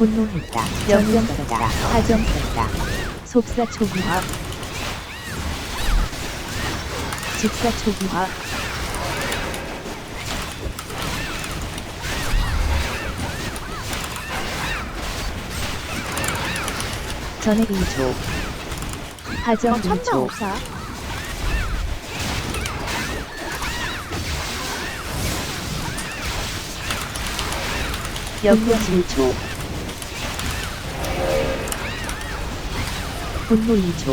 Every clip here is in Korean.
분노했다. 연병했다. 하정했다. 속사초기화. 직사초기화. 전액 2조. 하정 어, 천장 2조. 없어요? 연병 1조. 분노 2조.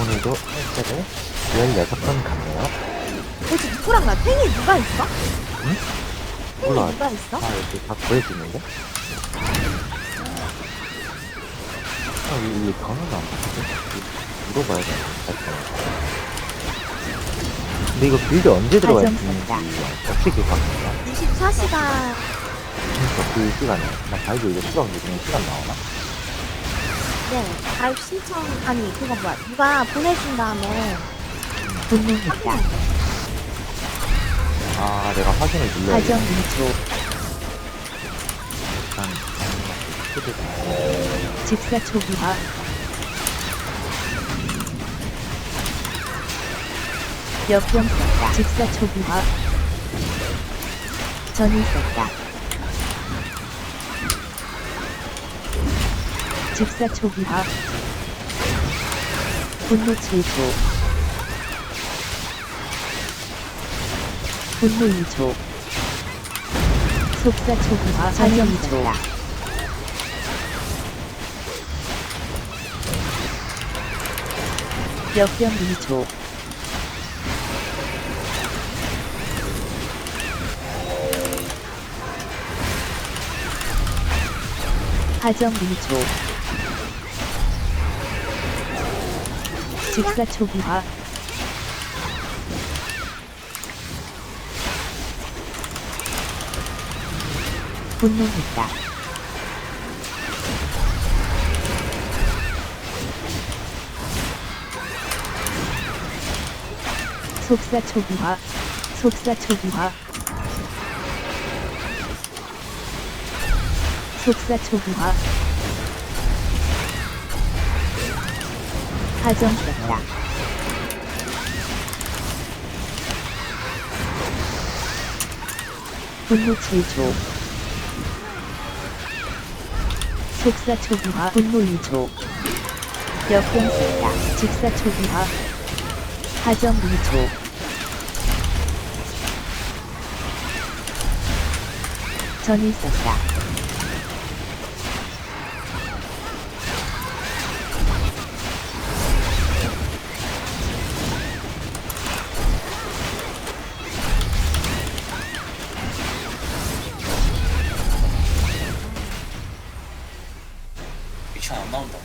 오늘도 헬스를 16번 갔네요. 도대체 누구랑 나 탱이 누가 있어? 탱이 몰라. 누가 있어? 아, 이렇게 다 있는데? 아, 이, 이 번호가 안 맞지? 물어봐야 돼. 근데 이거 빌드 언제 들어가야 되는지. 어떻게 바뀌냐? 24시간 그러니까 그 시간에 나 바이브 이거 수강 요즘에 시간 나오나? 네 가입 신청 아니 그거 뭐야 누가 보내준 다음에 분노했다. 아, 내가 확인을 눌러야 돼. 하정 2조. 일단, 코드 직사초기화. 역병 썼다. 직사초기화. 전이 썼다. 직사초기화. 분노 7조. 분노 2조. 속사초기화. 전이 2조. 역병 2조. 하정 2조. 직사 초기화. 분노했다. 속사 초기화. 속사 초기화. 속사 초기화. 하정 썼다. 분노 7조. 속사 초기화. 분노 2조. 역병 썼다. 직사 초기화. 하정 2조. 전이 썼다. 미션 안 나온다.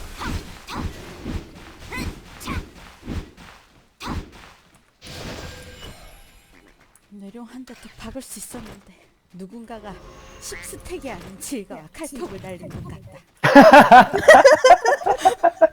내룡 한대더 박을 수 있었는데 누군가가 10스택이 아닌 지가 칼톱을 날린 것 같다.